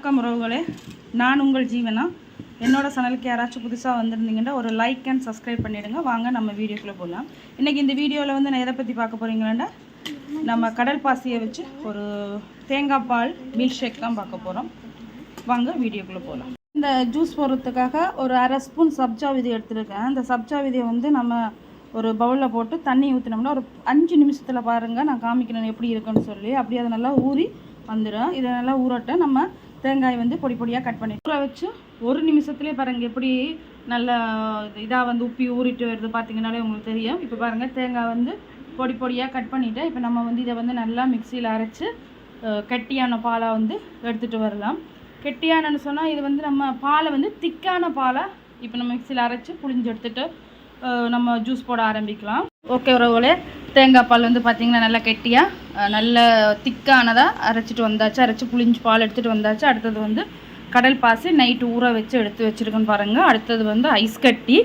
வணக்கம் உறவுகளே. நான் உங்கள் ஜீவனா. என்னோடய சேனலுக்கு யாராச்சும் புதுசாக வந்திருந்தீங்கன்னா ஒரு லைக் அண்ட் சப்ஸ்கிரைப் பண்ணிவிடுங்க வாங்க நம்ம வீடியோக்குள்ளே போகலாம் இன்றைக்கி இந்த வீடியோவில் வந்து நான் எதை பற்றி பார்க்க போகிறீங்களா நம்ம கடல் பாசியை வச்சு ஒரு தேங்காய் பால் மில்க் ஷேக் தான் பார்க்க போகிறோம் வாங்க வீடியோக்குள்ளே போகலாம் இந்த ஜூஸ் போடுறதுக்காக ஒரு அரை ஸ்பூன் சப்ஜா விதை எடுத்துருக்கேன். அந்த சப்ஜா விதையை வந்து நம்ம ஒரு பவுலில் போட்டு தண்ணி ஊற்றினோம்னா ஒரு அஞ்சு நிமிஷத்தில் பாருங்கள் நான் காமிக்கிறேன் எப்படி இருக்குன்னு சொல்லி. அப்படியே அதை நல்லா ஊறி வந்துடும் இதை நல்லா ஊறட்ட நம்ம தேங்காய் வந்து பொடி பொடியாக கட் பண்ணி ஊற வச்சு ஒரு நிமிஷத்துலேயே பாருங்கள் எப்படி நல்லா இதாக வந்து உப்பி ஊறிட்டு வருது பார்த்தீங்கன்னாலே உங்களுக்கு தெரியும். இப்போ பாருங்கள் தேங்காய் வந்து பொடி பொடியாக கட் பண்ணிவிட்டு இப்போ நம்ம வந்து இதை வந்து நல்லா மிக்சியில் அரைச்சி கெட்டியான பாலாக வந்து எடுத்துகிட்டு வரலாம். கெட்டியானன்னு சொன்னால் இது வந்து நம்ம பாலை வந்து திக்கான பாலை இப்போ நம்ம மிக்சியில் அரைச்சி புளிஞ்சு எடுத்துகிட்டு நம்ம ஜூஸ் போட ஆரம்பிக்கலாம். ஓகே உறவுகளே தேங்காய் பால் வந்து பார்த்திங்கன்னா நல்லா கெட்டியாக நல்ல திக்கானதாக அரைச்சிட்டு வந்தாச்சு. அரைச்சி புளிஞ்சு பால் எடுத்துகிட்டு வந்தாச்சு. அடுத்தது வந்து கடல் பாசி நைட்டு ஊற வச்சு எடுத்து வச்சுருக்குன்னு பாருங்கள் அடுத்தது வந்து ஐஸ் கட்டி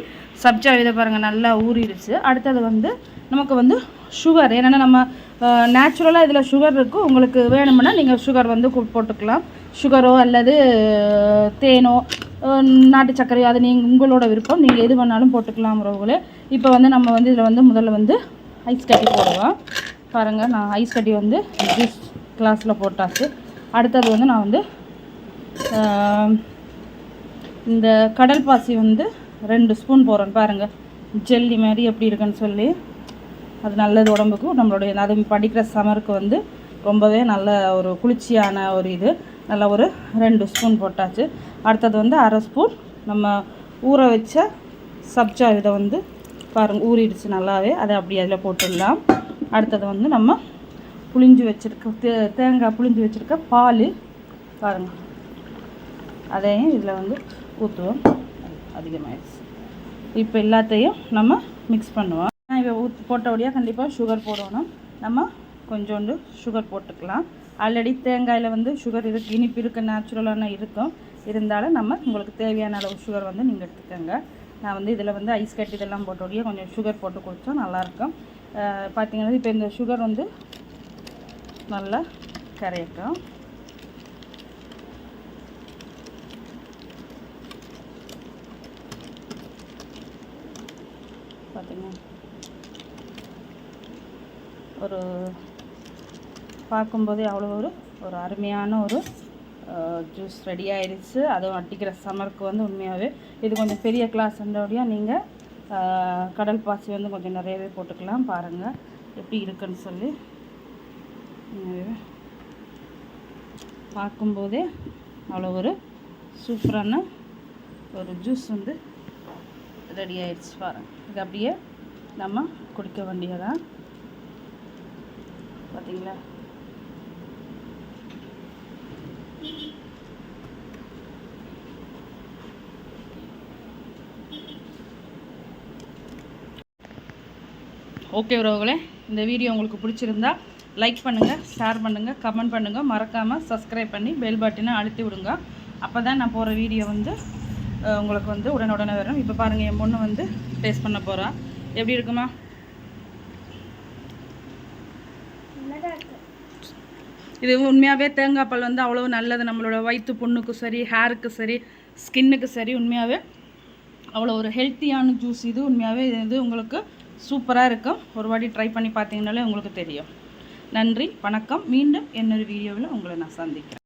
சப்ஜா விதை பாருங்கள் நல்லா ஊறிடுச்சு. அடுத்தது வந்து நமக்கு வந்து சுகர் ஏன்னா நம்ம நேச்சுரலாக இதில் சுகர் இருக்கும் உங்களுக்கு வேணும்னா நீங்கள் சுகர் வந்து போட்டுக்கலாம். சுகரோ அல்லது தேனோ நாட்டு சர்க்கரையோ அது நீங்கள் உங்களோட விருப்பம். நீங்கள் எது வேணாலும் போட்டுக்கலாம் உறவுகளே. இப்போ வந்து நம்ம வந்து இதில் வந்து முதல்ல வந்து ஐஸ் கட்டி போடுவோம் பாருங்கள் நான் ஐஸ் கட்டி வந்து ஜூஸ் கிளாஸில் போட்டாச்சு. அடுத்தது வந்து நான் வந்து இந்த கடல் பாசி வந்து ரெண்டு ஸ்பூன் போடுறேன். பாருங்கள் ஜெல்லி மாதிரி எப்படி இருக்குன்னு சொல்லி. அது நல்லது உடம்புக்கும் நம்மளுடைய அது படிக்கிற சமருக்கு வந்து ரொம்பவே நல்ல ஒரு குளிர்ச்சியான ஒரு இது. நல்லா ஒரு ரெண்டு ஸ்பூன் போட்டாச்சு. அடுத்தது வந்து அரை ஸ்பூன் நம்ம ஊற வச்ச சப்ஜா இதை வந்து பாருங்கள் ஊறிடுச்சு நல்லாவே. அதை அப்படி அதில் போட்டுடலாம். அடுத்தது வந்து நம்ம புளிஞ்சு வச்சுருக்க தே தேங்காய் புளிஞ்சு வச்சுருக்க பால் பாருங்கள் அதையும் இதில் வந்து ஊற்றுவோம் அதிகமாகிடுச்சு இப்போ எல்லாத்தையும் நம்ம மிக்ஸ் பண்ணுவோம். இப்போ ஊற்றி போட்டபடியாக கண்டிப்பாக சுகர் போடணும். நம்ம கொஞ்சோண்டு சுகர் போட்டுக்கலாம். ஆல்ரெடி தேங்காயில் வந்து சுகர் இருக்கு இனிப்பு இருக்குது நேச்சுரலான இருக்கும். இருந்தாலும் நம்ம உங்களுக்கு தேவையான அளவு சுகர் வந்து நீங்கள் எடுத்துக்கோங்க. நான் வந்து இதில் வந்து ஐஸ் கட்டி இதெல்லாம் போட்டோடைய கொஞ்சம் சுகர் போட்டு குடித்தோம் நல்லாயிருக்கும். பார்த்திங்கன்னா பார்த்தீங்கன்னா இப்போ இந்த சுகர் வந்து நல்லா கரையட்டும். பார்த்திங்க. ஒரு பார்க்கும்போதே அவ்வளோ ஒரு ஒரு அருமையான ஒரு ஜூஸ் ரெடி ஆயிடுச்சு அதுவும் அடிக்கிற சம்மருக்கு வந்து உண்மையாகவே இது கொஞ்சம் பெரிய கிளாஸ்ன்றபடியாக நீங்கள் கடல் பாசி வந்து கொஞ்சம் நிறையவே போட்டுக்கலாம். பாருங்கள் எப்படி இருக்குன்னு சொல்லி. பார்க்கும்போதே அவ்வளோ ஒரு சூப்பரான ஒரு ஜூஸ் வந்து ரெடி ஆயிடுச்சு பாருங்கள் இது அப்படியே நம்ம குடிக்க வேண்டியதான் பார்த்தீங்களா ஓகே உறவுகளே இந்த வீடியோ உங்களுக்கு பிடிச்சிருந்தா லைக் பண்ணுங்கள் ஷேர் பண்ணுங்கள் கமெண்ட் பண்ணுங்கள் மறக்காமல் சப்ஸ்கிரைப் பண்ணி பெல் பட்டனை அழுத்தி விடுங்க. அப்போ தான் நான் போகிற வீடியோ வந்து உங்களுக்கு வந்து உடனுடனே வரும். இப்போ பாருங்கள் என் பொண்ணு வந்து டேஸ்ட் பண்ண போகிறா எப்படி இருக்குமா? இது உண்மையாகவே தேங்காய் பால் வந்து அவ்வளோ நல்லது. நம்மளோட வயிற்று புண்ணுக்கு சரி ஹேருக்கு சரி ஸ்கின்னுக்கு சரி உண்மையாகவே அவ்வளோ ஒரு ஹெல்த்தியான ஜூஸ் இது. உண்மையாகவே இது உங்களுக்கு சூப்பராக இருக்கும். ஒரு வாட்டி ட்ரை பண்ணி பார்த்தீங்கனாலே உங்களுக்கு தெரியும். நன்றி வணக்கம். மீண்டும் என்னொரு வீடியோவில் உங்களை நான் சந்திக்கிறேன்.